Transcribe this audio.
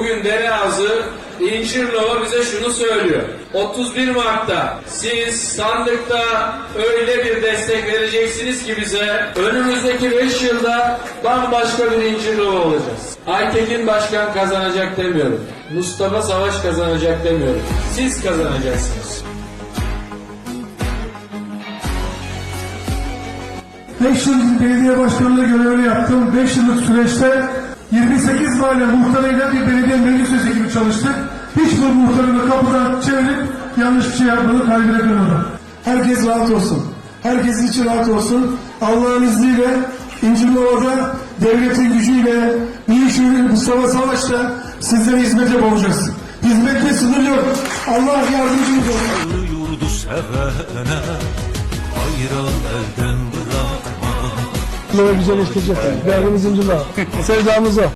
gün Dereazı İncirlova bize şunu söylüyor. 31 Mart'ta siz sandıkta öyle bir destek vereceksiniz ki bize önümüzdeki 5 yılda bambaşka bir İncirlova olacağız. Aytekin Başkan kazanacak demiyorum. Mustafa Savaş kazanacak demiyorum. Siz kazanacaksınız. 5 yıl belediye başkanlığı görevini yaptım. 5 yıllık süreçte 28 mahalle muhtarıyla bir belediye meclis üyesi gibi çalıştık. Hiçbir muhtarını kapıdan çevirip yanlış bir şey yapmadı, kaybedemedi. Herkes rahat olsun. Herkesin içi rahat olsun. Allah'ın izniyle İncirlova'da devletin gücüyle Büyükşehir Mustafa Savaş'la sizlere hizmete boğacağız. Hizmette sınır yok. Allah yardımcınız olsun. yurdu sevene Hayran elden Böyle güzelleştirecek. Değerimiz İncirlova. Sevdamız o.